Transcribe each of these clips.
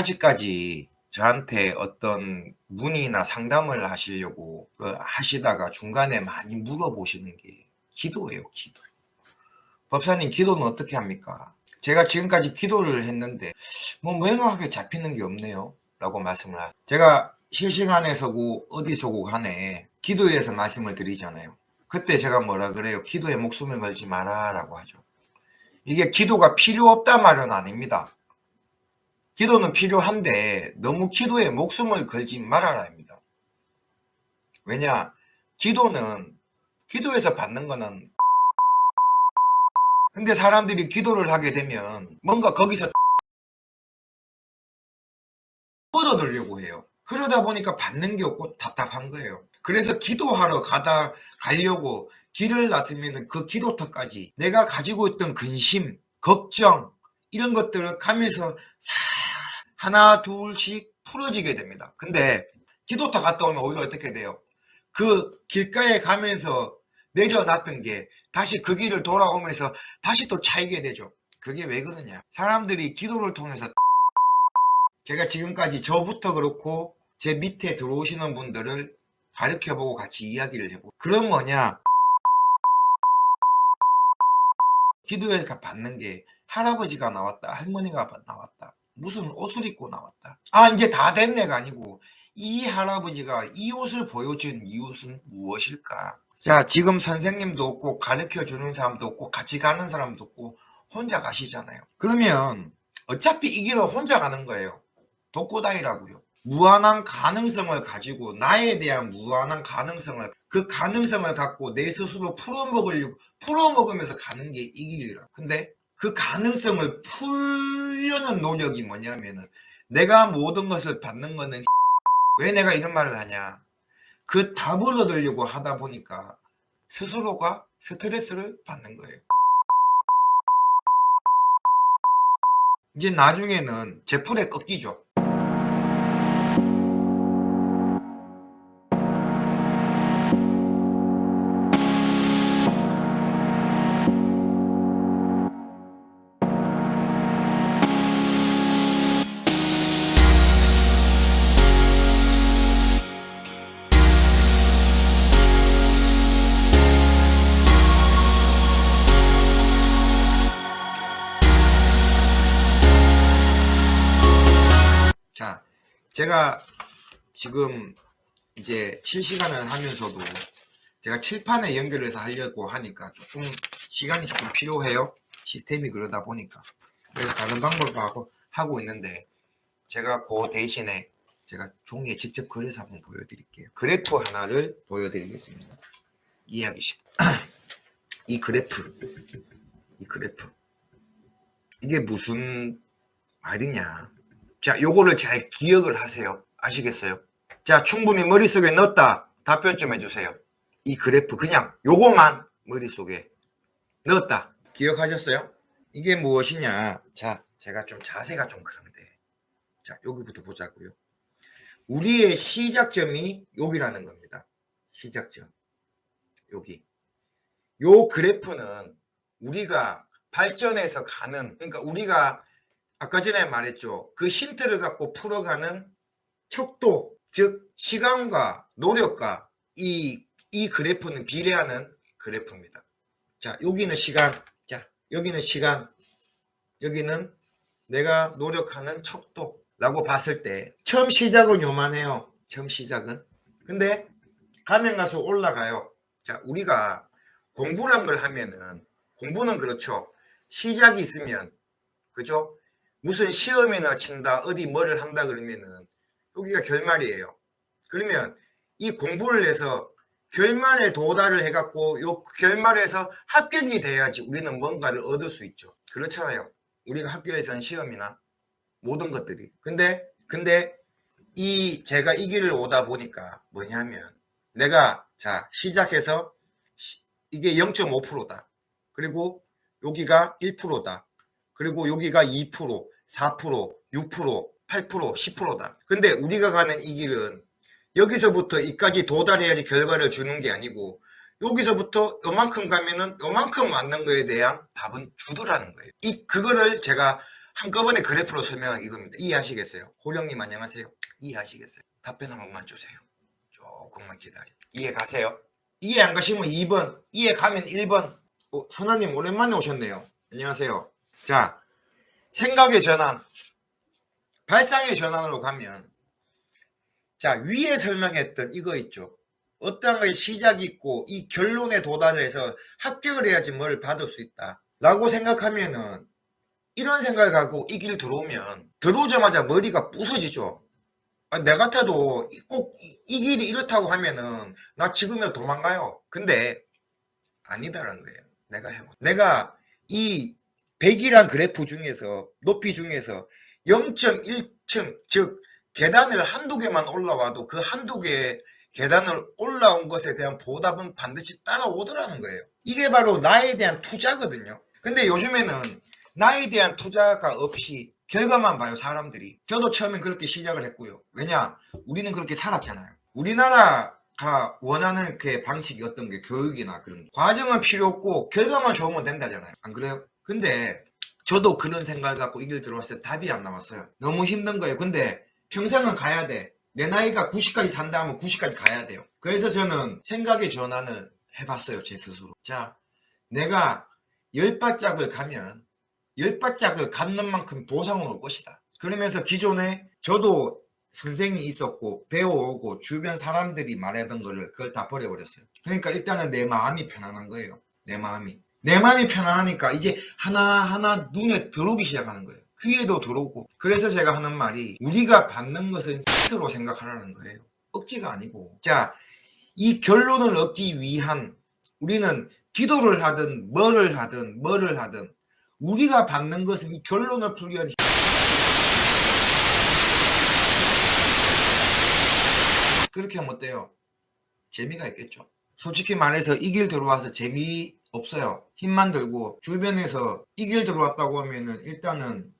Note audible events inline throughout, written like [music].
아직까지 저한테 어떤 문의나 상담을 하시려고 그 하시다가 중간에 많이 물어보시는 게 기도예요, 기도. 법사님, 기도는 어떻게 합니까? 제가 지금까지 기도를 했는데, 뭐, 명확하게 잡히는 게 없네요. 라고 말씀을 하죠. 제가 실시간에서고 어디서고 간에 기도에 대해서 말씀을 드리잖아요. 그때 제가 뭐라 그래요? 기도에 목숨을 걸지 마라. 라고 하죠. 이게 기도가 필요 없다 말은 아닙니다. 기도는 필요한데 너무 기도에 목숨을 걸지 말아라 합니다. 왜냐? 기도는 기도에서 받는 거는 근데 사람들이 기도를 하게 되면 뭔가 거기서 얻어들려고 해요. 그러다 보니까 받는 게 없고 답답한 거예요. 그래서 기도하러 가다 가려고 길을 놨으면 그 기도터까지 내가 가지고 있던 근심, 걱정 이런 것들을 가면서 사 하나 둘씩 풀어지게 됩니다. 근데 기도터 갔다 오면 오히려 어떻게 돼요? 그 길가에 가면서 내려놨던 게 다시 그 길을 돌아오면서 다시 또 차이게 되죠. 그게 왜 그러냐? 사람들이 기도를 통해서 제가 지금까지 저부터 그렇고 제 밑에 들어오시는 분들을 가르쳐보고 같이 이야기를 해보고 그럼 뭐냐? 기도에서 받는 게 할아버지가 나왔다, 할머니가 나왔다, 무슨 옷을 입고 나왔다. 아 이제 다 됐네가 아니고 이 할아버지가 이 옷을 보여준 이유는 무엇일까? 자 지금 선생님도 없고 가르쳐 주는 사람도 없고 같이 가는 사람도 없고 혼자 가시잖아요. 그러면 어차피 이 길은 혼자 가는 거예요. 독고다이라고요. 무한한 가능성을 가지고 나에 대한 무한한 가능성을 그 가능성을 갖고 내 스스로 풀어먹으려고 풀어먹으면서 가는 게 이 길이라. 근데 그 가능성을 풀려는 노력이 뭐냐면은 내가 모든 것을 받는 거는 [laughs] 왜 내가 이런 말을 하냐? 그 답을 얻으려고 하다 보니까 스스로가 스트레스를 받는 거예요. 이제 나중에는 제 풀에 꺾이죠. 자, 제가 지금 이제 실시간을 하면서도 제가 칠판에 연결해서 하려고 하니까 조금 시간이 조금 필요해요. 시스템이 그러다 보니까. 그래서 다른 방법을 하고, 하고 있는데 제가 그 대신에 제가 종이에 직접 그려서 한번 보여드릴게요. 그래프 하나를 보여드리겠습니다. 이해하기 쉽. [clears throat] 이 그래프, 이 그래프. 이게 무슨 말이냐. 자, 요거를 잘 기억을 하세요. 아시겠어요? 자, 충분히 머릿속에 넣었다. 답변 좀 해주세요. 이 그래프 그냥 요거만 머릿속에 넣었다. 기억하셨어요? 이게 무엇이냐? 자, 제가 좀 자세가 좀 그런데. 자, 여기부터 보자고요. 우리의 시작점이 여기라는 겁니다. 시작점. 여기. 요 그래프는 우리가 발전해서 가는, 그러니까 우리가 아까 전에 말했죠. 그 힌트를 갖고 풀어가는 척도, 즉 시간과 노력과 이, 이 그래프는 비례하는 그래프입니다. 자, 여기는 시간, 자, 여기는 시간, 여기는 내가 노력하는 척도라고 봤을 때 처음 시작은 요만해요. 처음 시작은. 근데 가면 가서 올라가요. 자, 우리가 공부란 걸 하면은 공부는 그렇죠. 시작이 있으면 그죠? 무슨 시험이나 친다, 어디 뭐를 한다 그러면은 여기가 결말이에요. 그러면 이 공부를 해서 결말에 도달을 해갖고 요 결말에서 합격이 돼야지 우리는 뭔가를 얻을 수 있죠. 그렇잖아요. 우리가 학교에서는 시험이나 모든 것들이. 근데, 근데 이 제가 이 길을 오다 보니까 뭐냐면 내가 자, 시작해서 시- 이게 0.5%다. 그리고 여기가 1%다. 그리고 여기가 2%, 4%, 6%, 8%, 10%다. 근데 우리가 가는 이 길은 여기서부터 이까지 도달해야지 결과를 주는 게 아니고 여기서부터 요만큼 가면은 요만큼 맞는 거에 대한 답은 주더라는 거예요. 이 그거를 제가 한꺼번에 그래프로 설명한 이겁니다. 이해하시겠어요? 호령님 안녕하세요. 이해하시겠어요? 답변 한 번만 주세요. 조금만 기다려. 이해 가세요? 이해 안 가시면 2번, 이해 가면 1번. 어, 선아님 오랜만에 오셨네요. 안녕하세요. 자, 생각의 전환, 발상의 전환으로 가면 자 위에 설명했던 이거 있죠. 어떠한 것이 시작이 있고 이 결론에 도달해서 합격을 해야지 뭘 받을 수 있다. 라고 생각하면은 이런 생각을 갖고 이 길 들어오면 들어오자마자 머리가 부서지죠. 아, 내 같아도 꼭 이 길이 이렇다고 하면은 나 지금이라도 도망가요. 근데 아니다라는 거예요. 내가 해보. 내가 이 100이란 그래프 중에서 높이 중에서 0.1층 즉 계단을 한두 개만 올라와도 그 한두 개의 계단을 올라온 것에 대한 보답은 반드시 따라오더라는 거예요. 이게 바로 나에 대한 투자거든요. 근데 요즘에는 나에 대한 투자가 없이 결과만 봐요, 사람들이. 저도 처음엔 그렇게 시작을 했고요. 왜냐? 우리는 그렇게 살았잖아요. 우리나라가 원하는 그 방식이 어떤 게 교육이나 그런 거. 과정은 필요 없고 결과만 좋으면 된다잖아요. 안 그래요? 근데 저도 그런 생각을 갖고 이길 들어왔을 때 답이 안 나왔어요. 너무 힘든 거예요. 근데 평생은 가야 돼. 내 나이가 90까지 산다 하면 90까지 가야 돼요. 그래서 저는 생각의 전환을 해봤어요, 제 스스로. 자, 내가 열 발짝을 가면 열 발짝을 갖는 만큼 보상은 올 것이다. 그러면서 기존에 저도 선생이 있었고 배워오고 주변 사람들이 말하던 거를 그걸 다 버려버렸어요. 그러니까 일단은 내 마음이 편안한 거예요. 내 마음이. 내 마음이 편안하니까 이제 하나하나 눈에 들어오기 시작하는 거예요. 귀에도 들어오고. 그래서 제가 하는 말이 우리가 받는 것은 X로 생각하라는 거예요. 억지가 아니고. 자, 이 결론을 얻기 위한 우리는 기도를 하든 뭐를 하든 뭐를 하든 우리가 받는 것은 이 결론을 풀기 위한 그렇게 하면 어때요? 재미가 있겠죠. 솔직히 말해서 이 길 들어와서 재미 없어요. 힘만 들고 주변에서 이길 들어왔다고 하면은 일단은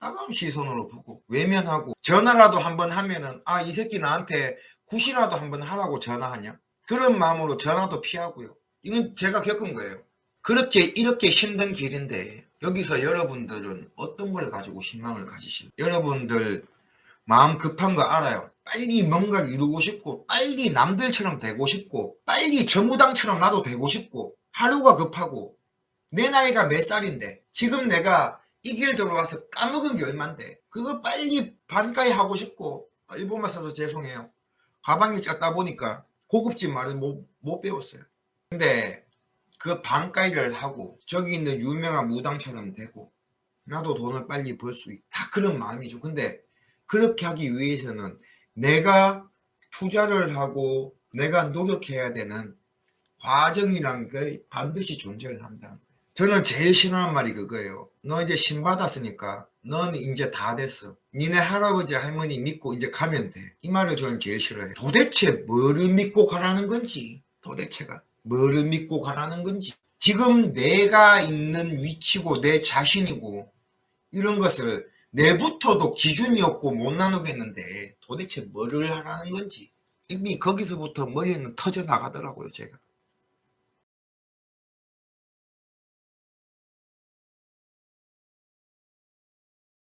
따가운 시선으로 보고 외면하고 전화라도 한번 하면은 아 이 새끼 나한테 굿이라도 한번 하라고 전화하냐? 그런 마음으로 전화도 피하고요. 이건 제가 겪은 거예요. 그렇게 이렇게 힘든 길인데 여기서 여러분들은 어떤 걸 가지고 희망을 가지실? 여러분들 마음 급한 거 알아요. 빨리 뭔가를 이루고 싶고 빨리 남들처럼 되고 싶고 빨리 정우당처럼 나도 되고 싶고 하루가 급하고 내 나이가 몇 살인데 지금 내가 이 길 들어와서 까먹은 게 얼만데 그거 빨리 반가이 하고 싶고 아, 일본말 써서 죄송해요. 가방에 짰다 보니까 고급진 말은 못, 못 배웠어요. 근데 그 반가이를 하고 저기 있는 유명한 무당처럼 되고 나도 돈을 빨리 벌 수 있다 다 그런 마음이죠. 근데 그렇게 하기 위해서는 내가 투자를 하고 내가 노력해야 되는 과정이란 게 반드시 존재를 한다는 거예요. 저는 제일 싫어하는 말이 그거예요. 너 이제 신 받았으니까 넌 이제 다 됐어. 니네 할아버지 할머니 믿고 이제 가면 돼. 이 말을 저는 제일 싫어해요. 도대체 뭐를 믿고 가라는 건지 도대체가 뭐를 믿고 가라는 건지 지금 내가 있는 위치고 내 자신이고 이런 것을 내부터도 기준이 없고 못 나누겠는데 도대체 뭐를 하라는 건지 이미 거기서부터 머리는 터져 나가더라고요 제가